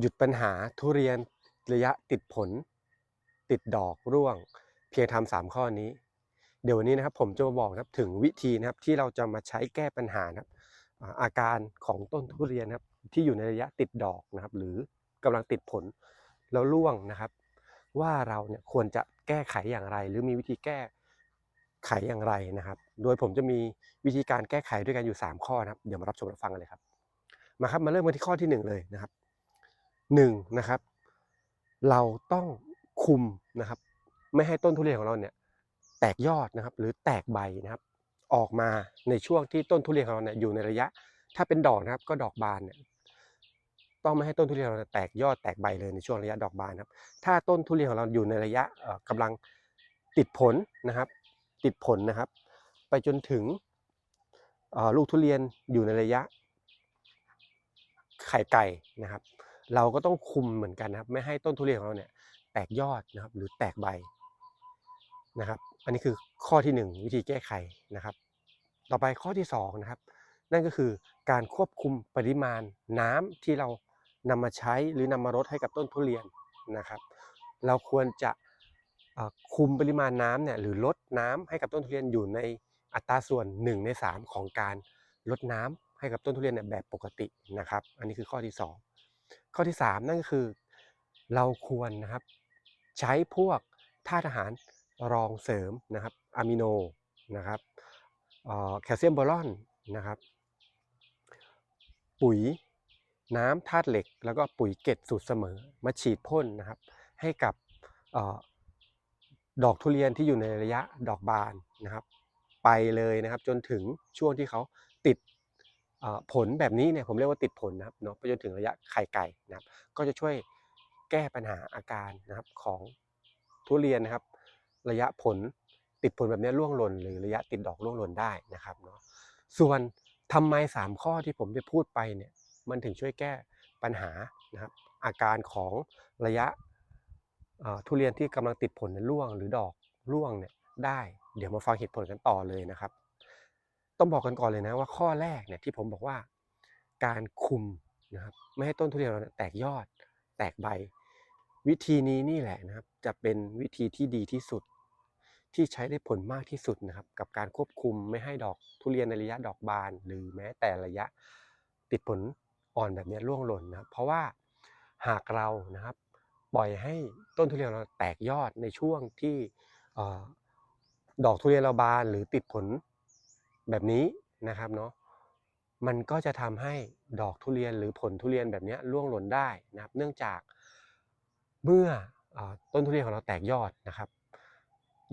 หยุดปัญหาทุเรียนระยะติดผล ติดดอกร่วง เพียงทำสามข้อนี้ เดี๋ยววันนี้นะครับผมจะมาบอกนะครับถึงวิธีนะครับที่เราจะมาใช้แก้ปัญหานะครับอาการของต้นทุเรียนนะครับที่อยู่ในระยะติดดอกนะครับ หรือกำลังติดผลแล้วร่วงนะครับ ว่าเราเนี่ยควรจะแก้ไขอย่างไร หรือมีวิธีแก้ไขอย่างไรนะครับ โดยผมจะมีวิธีการแก้ไขด้วยกันอยู่ 3 ข้อนะครับ เดี๋ยวมารับชมรับฟังกันเลยครับ มาครับมาเริ่มกันที่ข้อที่ 1 เลยนะครับ 1นนะครับ เราต้องคุมนะครับ ไม่ให้ต้นทุเรียนของเราเนี่ยแตกยอดนะครับ หรือแตกใบนะครับ ออกมาในช่วงที่ต้นทุเรียนของเราเนี่ยอยู่ในระยะ ถ้าเป็นดอกนะครับ ก็ดอกบานเนี่ยต้องไม่ให้ต้นทุเรียนของเราแตกยอดแตกใบเลยในช่วงระยะดอกบานครับ ถ้าต้นทุเรียนของเราอยู่ในระยะเอ่อกำลังติดผลนะครับ ติดผลนะครับ ไปจนถึงลูกทุเรียนอยู่ในระยะไข่ไก่นะครับ เราก็ต้องคุมเหมือนกันนะครับ ไม่ให้ต้นทุเรียนของเราเนี่ยแตกยอดนะครับ หรือแตกใบนะครับ อันนี้คือข้อที่ 1 วิธีแก้ไขนะครับ ต่อไปข้อที่2นะครับ นั่นก็คือการควบคุมปริมาณน้ำที่เรานำมาใช้หรือนำมารดให้กับต้นทุเรียนนะครับ เราควรจะคุมปริมาณน้ำเนี่ยหรือลดน้ำให้กับต้นทุเรียนอยู่ในอัตราส่วน 1 ใน 3 ของการลดน้ำให้กับต้นทุเรียนเนี่ยแบบปกตินะครับ อันนี้คือข้อที่ 2 ข้อที่ 3 นั่นก็คือ เราควรนะครับ ใช้พวกธาตุอาหารรองเสริมนะครับอะมิโนนะครับแคลเซียมโบรอนนะครับ ปุ๋ยน้ำธาตุเหล็ก แล้วก็ปุ๋ยเกล็ดสูตรเสมอมาฉีดพ่นนะครับ ให้กับออดอกทุเรียนที่อยู่ในระยะดอกบานนะครับ ไปเลยนะครับ จนถึงช่วงที่เขาติด ผลแบบนี้เนี่ยผมเรียกว่าติดผลนะครับเนาะไปจนถึงระยะไข่ไก่นะครับ ก็จะช่วยแก้ปัญหาอาการนะครับของทุเรียนนะครับ ระยะผลติดผลแบบนี้ร่วงหล่นหรือระยะติดดอกร่วงหล่นได้นะครับเนาะส่วนทำไม 3 ข้อที่ผมได้พูดไปเนี่ยมันถึงช่วยแก้ปัญหานะครับอาการของระยะทุเรียนที่กำลังติดผลเนี่ยร่วง หรือดอกร่วงเนี่ยได้ เดี๋ยวมาฟังเหตุผลกันต่อเลยนะครับ ต้องบอกกันก่อนเลยนะว่าข้อแรกเนี่ยที่ผมบอกว่า การคุมนะครับไม่ให้ต้นทุเรียนเราแตกยอด แตกใบ วิธีนี้นี่แหละนะครับ จะเป็นวิธีที่ดีที่สุด ที่ใช้ได้ผลมากที่สุดนะครับ กับการควบคุมไม่ให้ดอกทุเรียนในระยะดอกบาน หรือแม้แต่ระยะติดผลอ่อนแบบนี้ร่วงหล่นนะครับ เพราะว่าหากเรานะครับ ปล่อยให้ต้นทุเรียนเราแตกยอดในช่วงที่ออดอกทุเรียนเราบานหรือติดผล แบบนี้นะครับเนาะมันก็จะทำให้ดอกทุเรียนหรือผลทุเรียนแบบนี้ร่วงหล่นได้นะครับ เนื่องจากเมื่ออต้นทุเรียนของเราแตกยอดนะครับ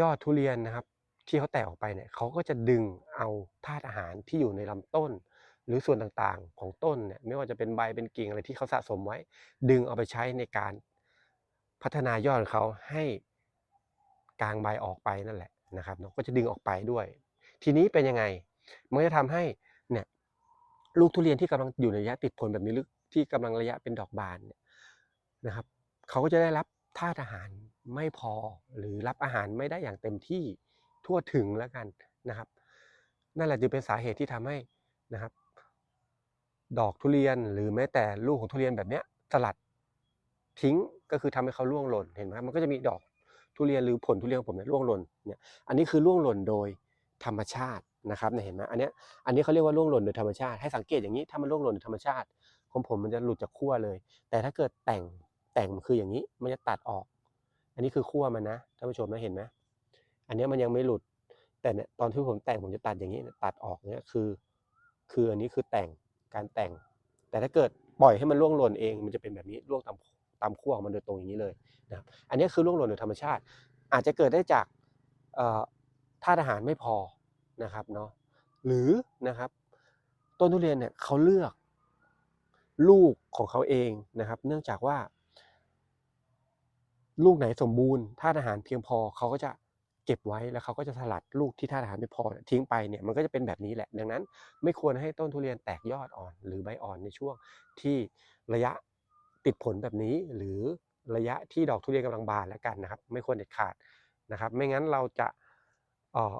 ยอดทุเรียนนะครับ ที่เขาแตกออกไปเนี่ยเขาก็จะดึงเอาธาตุอาหารที่อยู่ในลำต้น หรือส่วนต่างๆของต้นเนี่ยไม่ว่าจะเป็นใบเป็นกิ่งอะไรที่เขาสะสมไว้ ดึงเอาไปใช้ในการพัฒนายอดของเขาให้กลางใบออกไปนั่นแหละนะครับเนาะก็จะดึงออกไปด้วย ทีนี้เป็นยังไง มันจะทำให้เนี่ยลูกทุเรียนที่กำลังอยู่ในระยะติดผลแบบนี้หรือที่กำลังระยะเป็นดอกบานเนี่ยนะครับเขาก็จะได้รับธาตุอาหารไม่พอหรือรับอาหารไม่ได้อย่างเต็มที่ทั่วถึงแล้วกันนะครับ นั่นแหละจึงเป็นสาเหตุที่ทำให้นะครับ ดอกทุเรียนหรือแม้แต่ลูกของทุเรียนแบบเนี้ยสลัดทิ้งก็คือทำให้เขาร่วงหล่นเห็นไหมมันก็จะมีดอกทุเรียนหรือผลทุเรียนของผมเนี่ยร่วงหล่นเนี่ยอันนี้คือร่วงหล่นโดย ธรรมชาตินะครับเนี่ยเห็นไหมอันเนี้ยอันนี้เขาเรียกว่าร่วงหล่นโดยธรรมชาติให้สังเกตอย่างนี้ถ้ามันร่วงหล่นโดยธรรมชาติของผมมันจะหลุดจากขั้วเลย แต่ถ้าเกิดแต่งแต่งมันคืออย่างนี้มันจะตัดออก อันนี้คือขั้วมันนะท่านผู้ชมนะเห็นไหมอันนี้มันยังไม่หลุด แต่เนี่ยตอนที่ผมแต่งผมจะตัดอย่างนี้ตัดออกเนี่ยคือ คืออันนี้คือแต่งการแต่ง แต่ถ้าเกิดปล่อยให้มันร่วงหล่นเองมันจะเป็นแบบนี้ร่วงตามตามขั้วของมันโดยตรงอย่างนี้เลยนะครับอันนี้คือร่วงหล่นโดยธรรมชาติ อาจจะเกิดได้จากธาตุอาหารไม่พอ นะครับเนาะหรือนะครับ ต้นทุเรียนเนี่ยเขาเลือกลูกของเขาเองนะครับ เนื่องจากว่า ลูกไหนสมบูรณ์ธาตุอาหารเพียงพอเขาก็จะเก็บไว้แล้วเขาก็จะสลัดลูกที่ธาตุอาหารไม่พอทิ้งไปเนี่ยมันก็จะเป็นแบบนี้แหละ ดังนั้น ไม่ควรให้ต้นทุเรียนแตกยอดอ่อน หรือใบอ่อนในช่วงที่ระยะติดผลแบบนี้ หรือระยะที่ดอกทุเรียนกำลังบานแล้วกันนะครับ ไม่ควรเด็ดขาดนะครับ ไม่งั้นเราจะเอ่อ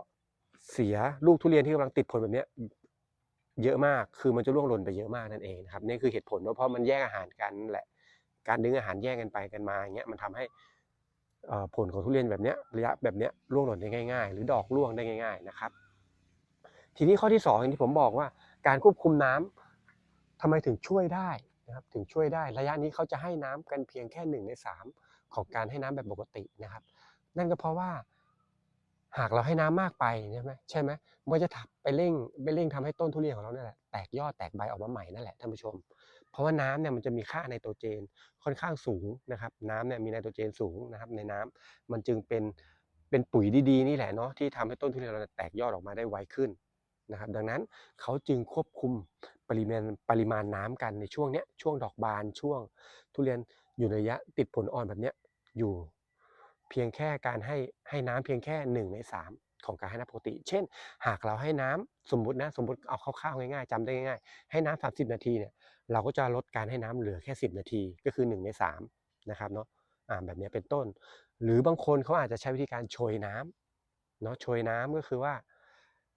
เสียลูกทุเรียนที่กำลังติดผลแบบนี้เยอะมาก คือมันจะร่วงหล่นไปเยอะมากนั่นเองนะครับ นี่คือเหตุผลว่าเพราะมันแย่งอาหารกันแหละ การดึงอาหารแย่งกันไปกันมาอย่างเงี้ย มันทำให้อ่อผลของทุเรียนแบบเนี้ยระยะแบบเนี้ยร่วงหล่นได้ง่าย ๆ หรือดอกร่วงได้ง่าย ๆ นะครับ ทีนี้ข้อที่สอย่างที่ผมบอกว่า การควบคุมน้ำทำไมถึงช่วยได้นะครับ ถึงช่วยได้ ระยะนี้เขาจะให้น้ำกันเพียงแค่หนึ่งในสามของการให้น้ำแบบปกตินะครับ นั่นก็เพราะว่า หากเราให้น้ำมากไปใช่ไหมใช่ไหมมันจะทับไปเร่งไปเร่งทำให้ต้นทุเรียนของเราเนี่ยแหละแตกยอดแตกใบออกมาใหม่นั่นแหละท่านผู้ชม เพราะว่าน้ำเนี่ยมันจะมีค่าไนโตรเจนค่อนข้างสูงนะครับน้ำเนี่ยมีไนโตรเจนสูงนะครับในน้ำมันจึงเป็นเป็นปุ๋ยดีๆนี่แหละเนาะที่ทำให้ต้นทุเรียนเราแตกยอดออกมาได้ไวขึ้นนะครับดังนั้นเขาจึงควบคุมปริมาณปริมาณน้ำกันในช่วงเนี้ยช่วงดอกบานช่วงทุเรียนอยู่ในระยะติดผลอ่อนแบบเนี้ยอยู่ เพียงแค่การให้ให้น้ำเพียงแค่หนึ่งในสามของการให้น้ำปกติ เช่น หากเราให้น้ำสมมตินะสมมติเอาคร่าวๆง่ายๆจำได้ง่ายๆให้น้ำสามสิบนาทีเนี่ยเราก็จะลดการให้น้ำเหลือแค่สิบนาทีก็คือหนึ่งในสามนะครับเนาะอ่าแบบนี้เป็นต้น หรือบางคนเขาอาจจะใช้วิธีการโชยน้ำเนาะโชยน้ำก็คือว่า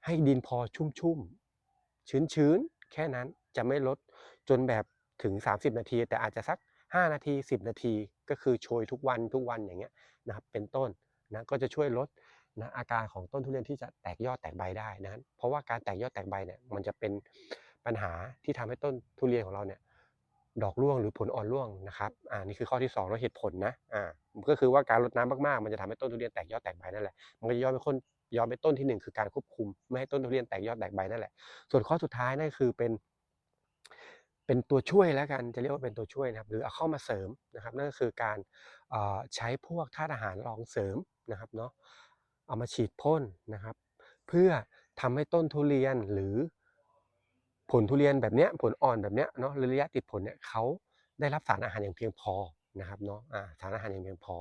ให้ดินพอชุ่มๆชื้นๆแค่นั้นจะไม่ลดจนแบบถึง 30 นาที แต่อาจจะสัก 5 นาที 10 นาที ก็คือโชยทุกวันทุกวันอย่างเงี้ยนะครับเป็นต้นนะก็จะช่วยลดนะอาการของต้นทุเรียนที่จะแตกยอดแตกใบได้นะเพราะว่าการแตกยอดแตกใบเนี่ยมันจะเป็นปัญหาที่ทำให้ต้นทุเรียนของเราเนี่ยดอกร่วงหรือผลอ่อนร่วงนะครับอ่านี่คือข้อที่2แล้วเหตุผลนะอ่าก็คือว่าการลดน้ำมากๆ มันจะทำให้ต้นทุเรียนแตกยอดแตกใบนั่นแหละมันก็จะย้อนไปคนย้อนไปต้นที่หนึ่งคือการควบคุม ไม่ให้ต้นทุเรียนแตกยอดแตกใบนั่นแหละส่วนข้อสุดท้ายนั่นคือเป็น เป็นตัวช่วยแล้วกันจะเรียกว่าเป็นตัวช่วยนะครับ หรือเอาเข้ามาเสริมนะครับ นั่นก็คือการใช้พวกธาตุอาหารรองเสริมนะครับเนาะเอามาฉีดพ่นนะครับ เพื่อทำให้ต้นทุเรียนหรือผลทุเรียนแบบเนี้ยผลอ่อนแบบเนี้ยเนาะระยะติดผลเนี่ยเขาได้รับสารอาหารอย่างเพียงพอนะครับเนาะสารอาหารอย่างเพียงพอ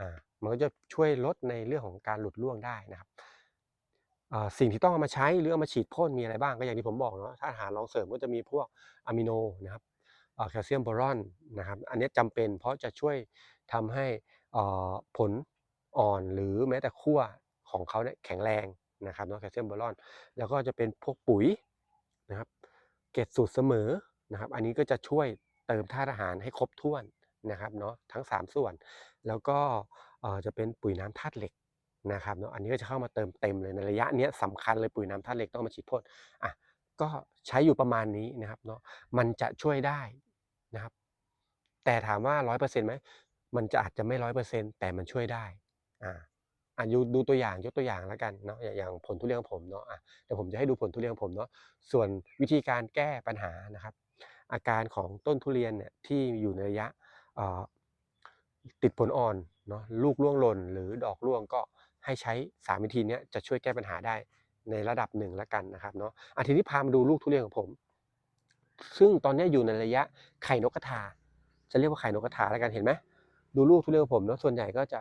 อ่ามันก็จะช่วยลดในเรื่องของการหลุดร่วงได้นะครับ สิ่งที่ต้องเอามาใช้หรือเอามาฉีดพ่นมีอะไรบ้างก็อย่างที่ผมบอกเนาะถ้าอาหารรองเสริมก็จะมีพวกอะมิโนนะครับแคลเซียมบอรอนนะครับอันนี้จำเป็นเพราะจะช่วยทำให้ผลอ่อนหรือแม้แต่ขั้วของเขาเนี่ยแข็งแรงนะครับเนาะแคลเซียมบอรอน แล้วก็จะเป็นพวกปุ๋ยนะครับเกรดสูตรเสมอนะครับ อันนี้ก็จะช่วยเติมธาตุอาหารให้ครบถ้วนนะครับเนาะทั้ง 3 ส่วน แล้วก็จะเป็นปุ๋ยน้ำธาตุเหล็ก นะครับเนาะอันนี้ก็จะเข้ามาเติมเต็มเลยในระยะนี้ยสำคัญเลยปุ๋ยน้ำธาตุเหล็กต้องมาฉีดพ่นอะก็ใช้อยู่ประมาณนี้นะครับเนาะมันจะช่วยได้นะครับ แต่ถามว่าร้อยเปอร์เซ็นต์ไหมมันจะอาจจะไม่ร้อยเปอร์เซ็นต์แต่มันช่วยได้อ่าอะดูดูตัวอย่างยกตัวอย่างแล้วกันเนาะอย่างผลทุเรียนของผมเนาะอะเดี๋ยวผมจะให้ดูผลทุเรียนของผมเนาะส่วนวิธีการแก้ปัญหานะครับ อาการของต้นทุเรียนเนี่ยที่อยู่ในระยะติดผลอ่อนเนาะลูกร่วงหล่นหรือดอกร่วงก็ ให้ใช้ 3 วิธีนี้จะช่วยแก้ปัญหาได้ในระดับหนึ่งแล้วกันนะครับเนาะอะทีนี้พามาดูลูกทุเรียนของผม ซึ่งตอนนี้อยู่ในระยะไข่นกกระทา จะเรียกว่าไข่นกกระทาแล้วกันเห็นไหมดูลูกทุเรียนของผมเนาะส่วนใหญ่ก็จะ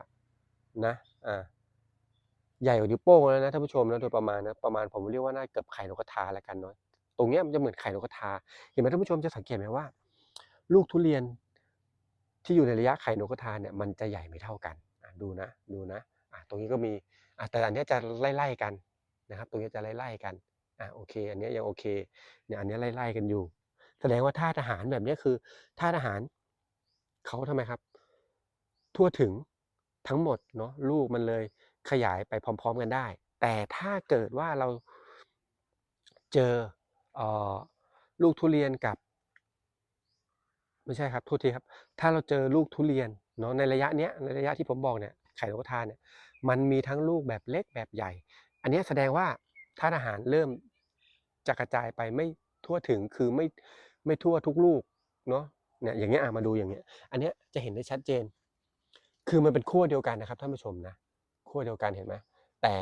นะอ่าใหญ่กว่านิ้วโป้งแล้วนะท่านผู้ชมนะโดยประมาณนะประมาณผมเรียกว่าน่าเกือบไข่นกกระทาแล้วกันเนาะตรงเนี้ยมันจะเหมือนไข่นกกระทา เห็นไหมท่านผู้ชมจะสังเกตไหมว่า ลูกทุเรียนที่อยู่ในระยะไข่นกกระทาเนี่ยมันจะใหญ่ไม่เท่ากันดูนะดูนะ ตรงนี้ก็มีแต่อันนี้จะไล่ๆกันนะครับ ตรงนี้จะไล่ๆกันอะโอเค อันนี้ยังโอเคเนี่ยอันนี้ไล่ๆกันอยู่ แสดงว่าธาตุอาหารแบบนี้คือธาตุอาหารเขาทำไมครับ ทั่วถึงทั้งหมดเนาะลูกมันเลยขยายไปพร้อม ๆ กันได้ แต่ถ้าเกิดว่าเราเจอเอ่อลูกทุเรียนกับไม่ใช่ครับโทษทีครับ ถ้าเราเจอลูกทุเรียนเนาะในระยะเนี้ยในระยะที่ผมบอกเนี่ยไข่นกกระทาเนี่ย มันมีทั้งลูกแบบเล็กแบบใหญ่ อันนี้แสดงว่าธาตุอาหารเริ่มจะกระจายไปไม่ทั่วถึงคือไม่ไม่ทั่วทุกลูกเนาะเนี่ยอย่างเงี้ยอะมาดูอย่างเงี้ย อันเนี้ยจะเห็นได้ชัดเจน คือมันเป็นขั้วเดียวกันนะครับท่านผู้ชมนะขั้วเดียวกันเห็นไหมแต่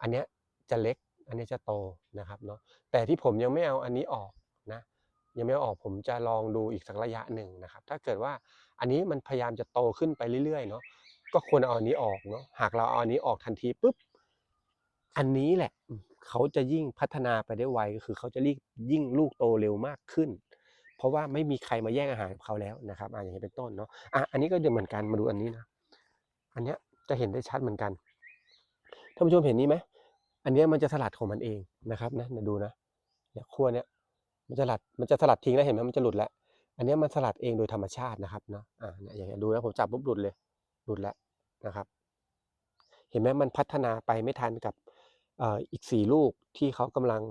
อันเนี้ยจะเล็กอันนี้จะโตนะครับเนาะแต่ที่ผมยังไม่เอาอันนี้ออกนะ ยังไม่เอาออกผมจะลองดูอีกสักระยะหนึ่งนะครับ ถ้าเกิดว่าอันนี้มันพยายามจะโตขึ้นไปเรื่อยๆเนาะ ก็ควรเอาอันนี้ออกเนาะหากเราเอาอันนี้ออกทันทีปุ๊บอันนี้แหละเขาจะยิ่งพัฒนาไปได้ไวก็คือเขาจะยิ่งยิ่งลูกโตเร็วมากขึ้น เพราะว่าไม่มีใครมาแย่งอาหารกับเขาแล้วนะครับอะอย่างนี้เป็นต้นเนาะอะอันนี้ก็เดเหมือนกันมาดูอันนี้นะอันเนี้ยจะเห็นได้ชัดเหมือนกันท่านผู้ชมเห็นนี้ไหมอันเนี้ยมันจะสลัดของมันเองนะครับนะเดี๋ยวดูนะเนี่ยขั้วเนี้ยมันจะหลัดมันจะสลัดทิ้งแล้วเห็นไหมมันจะหลุดแล้วอันเนี้ยมันสลัดเองโดยธรรมชาตินะครับเนาะอ่าเนี่ยอย่างเงี้ยดูนะผมจับปุ๊บหลุดเลยหลุดแล้ว นะครับ เห็นไหมมันพัฒนาไปไม่ทันกับอีกสี่ลูกที่เขากำลัง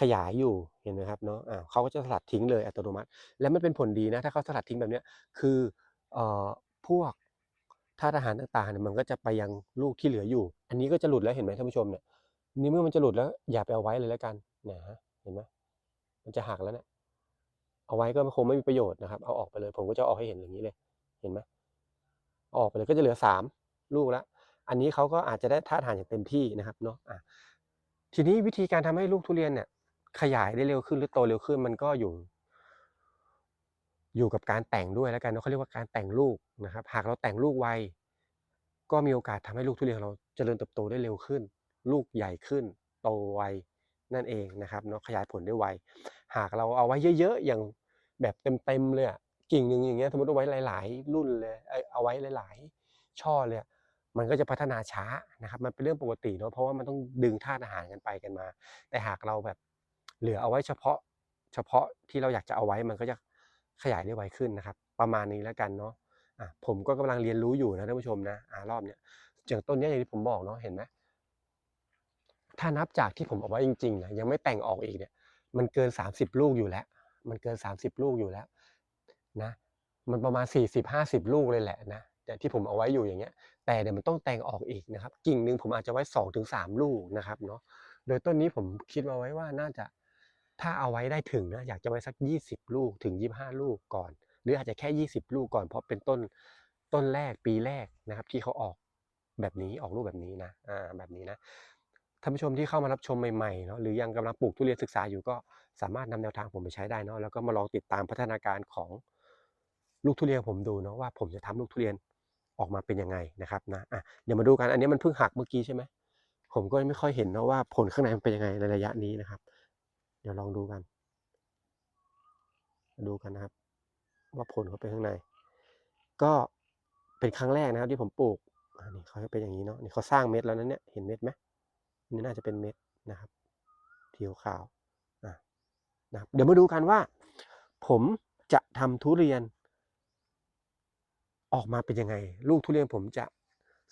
ขยายอยู่เห็นไหมครับเนาะอ่าเขาก็จะสลัดทิ้งเลยอัตโนมัติ แล้วมันเป็นผลดีนะถ้าเขาสลัดทิ้งแบบเนี้ยคืออพวกธาตุอาหารต่างๆเนี่ยมันก็จะไปยังลูกที่เหลืออยู่ อันนี้ก็จะหลุดแล้วเห็นไหมท่านผู้ชมเนี่ยนี่เมื่อมันจะหลุดแล้วอย่าไปเอาไว้เลยแล้วกันนะฮะเห็นไหมมันจะหักแล้วเนี่ยเอาไว้ก็คงไม่มีประโยชน์นะครับ เอาออกไปเลย ผมก็จะเอาอกให้เห็นอย่างนี้เลย เห็นไหม ออกไปเลยก็จะเหลือสามลูกล้วอันนี้เขาก็อาจจะได้ธาตุอาหารอย่างเต็มที่นะครับเนาะะทีนี้วิธีการทำให้ลูกทุเรียนเนี่ยขยายได้เร็วขึ้นหรือโตเร็วขึ้นมันก็อยู่ อยู่กับการแต่งด้วยแล้วกันเนาะเขาเรียกว่าการแต่งลูกนะครับ หากเราแต่งลูกไวก็มีโอกาสทำให้ลูกทุเรียนของเราเจริญเติบโตได้เร็วขึ้น ลูกใหญ่ขึ้น โตไวนั่นเองนะครับเนาะขยายผลได้ไว หากเราเอาไว้เยอะๆอย่างแบบเต็มๆเลยอะ กิ่งหนึ่งอย่างเงี้ยสมมติเอาไว้หลาย ๆ รุ่นเลยเอ้ยเอาไว้หลาย ๆ ช่อเลยมันก็จะพัฒนาช้านะครับ มันเป็นเรื่องปกติเนาะเพราะว่ามันต้องดึงธาตุอาหารกันไปกันมา แต่หากเราแบบเหลือเอาไว้เฉพาะ เฉพาะที่เราอยากจะเอาไว้มันก็จะขยายได้ไวขึ้นนะครับ ประมาณนี้แล้วกันเนาะอะผมก็กำลังเรียนรู้อยู่นะท่านผู้ชมนะอ่ารอบเนี้ยอย่างต้นเนี้ยอย่างที่ผมบอกเนาะเห็นไหมถ้านับจากที่ผมเอาไว้จริงๆนะยังไม่แต่งออกอีกเนี่ย มันเกิน 30 ลูกอยู่แล้ว มันเกิน 30 ลูกอยู่แล้ว นะมันประมาณ 40-50 ลูกเลยแหละนะแต่ที่ผมเอาไว้อยู่อย่างเงี้ย แต่เดี๋ยวมันต้องแต่งออกอีกนะครับ กิ่งหนึ่งผมอาจจะไว้ 2-3 ลูกนะครับเนาะโดยต้นนี้ผมคิดมาไว้ว่าน่าจะถ้าเอาไว้ได้ถึงนะอยากจะไว้สัก 20 ลูกถึง 25 ลูกก่อน หรืออาจจะแค่ 20 ลูกก่อนเพราะเป็นต้นต้นแรกปีแรกนะครับ ที่เขาออกแบบนี้ออกลูกแบบนี้นะอ่าแบบนี้นะท่านผู้ชมที่เข้ามารับชมใหม่ๆเนาะหรือยังกำลังปลูกทุเรียนศึกษาอยู่ก็สามารถนำแนวทางผมไปใช้ได้เนาะแล้วก็มาลองติดตามพัฒนาการของ ลูกทุเรียนผมดูเนาะว่าผมจะทำลูกทุเรียนออกมาเป็นยังไงนะครับนะอะเดี๋ยวมาดูกันอันนี้มันเพิ่งหักเมื่อกี้ใช่ไหมผมก็ไม่ค่อยเห็นเนาะว่าผลข้างในมันเป็นยังไงในระยะนี้นะครับ เดี๋ยวลองดูกัน ดูกันนะครับ ว่าผลเขาเป็นข้างใน ก็เป็นครั้งแรกนะครับ ที่ผมปลูกอันนี้เขาเป็นอย่างนี้เนาะนี่เขาสร้างเม็ดแล้วนั้นเนี่ยเห็นเม็ดไหมนี่น่าจะเป็นเม็ดนะครับทีขาวอะนะครับเดี๋ยวมาดูกันว่า ผมจะทำทุเรียน ออกมาเป็นยังไง ลูกทุเรียนผมจะ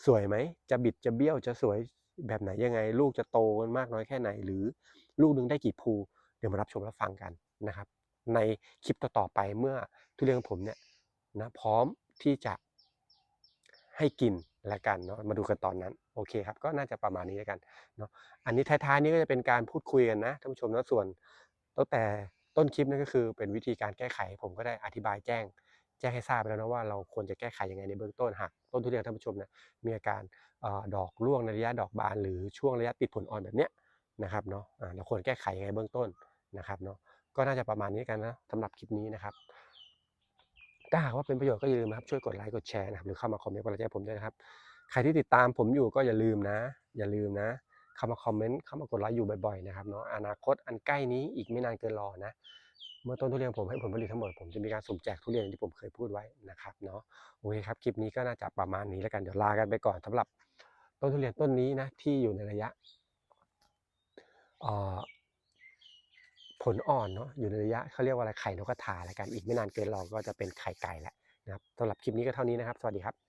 สวยไหม จะบิดจะเบี้ยวจะสวยแบบไหนยังไง ลูกจะโตมากน้อยแค่ไหน หรือลูกนึงได้กี่ภูเดี๋ยวมารับชมรับฟังกันนะครับ ในคลิปต่อๆไปเมื่อทุเรียนของผมเนี่ยนะพร้อมที่จะให้กินละกันเนาะมาดูกันตอนนั้นโอเคครับก็น่าจะประมาณนี้แล้วกันเนาะอันนี้ท้ายๆนี้ก็จะเป็นการพูดคุยกันนะท่านผู้ชมนะส่วนตั้งแต่ต้นคลิปนั่นก็คือเป็นวิธีการแก้ไขผมก็ได้อธิบายแจ้ง จ้งให้ทราบไปแล้วนะว่าเราควรจะแก้ไขยังไงในเบื้องต้นหากต้นทุเรียนท่านผู้ชมนี่ยมีอาการออดอกร่วงในระยะดอกบาน หรือช่วงระยะติดผลอ่อนแบบเนี้ยนะครับเนาะเราควรแก้ไขยังไงเบื้องต้นนะครับเนาะก็น่าจะประมาณนี้กันนะสำหรับคลิปนี้นะครับถ้าหากว่าเป็นประโยชน์ก็อย่าลืมนะครับช่วยกดไลค์กดแชร์นะครับหรือเข้ามาคอมเมนต์กำลังใจผมด้วยนะครับ ใครที่ติดตามผมอยู่ก็อย่าลืมนะ อย่าลืมนะ เข้ามาคอมเมนต์เข้ามากดไลค์อยู่บ่อยๆนะครับเนาะอนาคตอันใกล้นี้อีกไม่นานเกินรอนะ เมื่อต้นทุเรียนผมให้ผลผลิตทั้งหมดผมจะมีการสุ่มแจกทุเรียนที่ผมเคยพูดไว้นะครับเนาะโอเคครับคลิปนี้ก็น่าจะประมาณนี้แล้วกันเดี๋ยวลากันไปก่อนสำหรับต้นทุเรียนต้นนี้นะที่อยู่ในระยะผลอ่อนเนาะอยู่ในระยะเขาเรียกว่าอะไรไข่นกกระทาแล้วกันอีกไม่นานเกินรอก็จะเป็นไข่ไก่แล้วนะครับสำหรับคลิปนี้ก็เท่านี้นะครับ สวัสดีครับ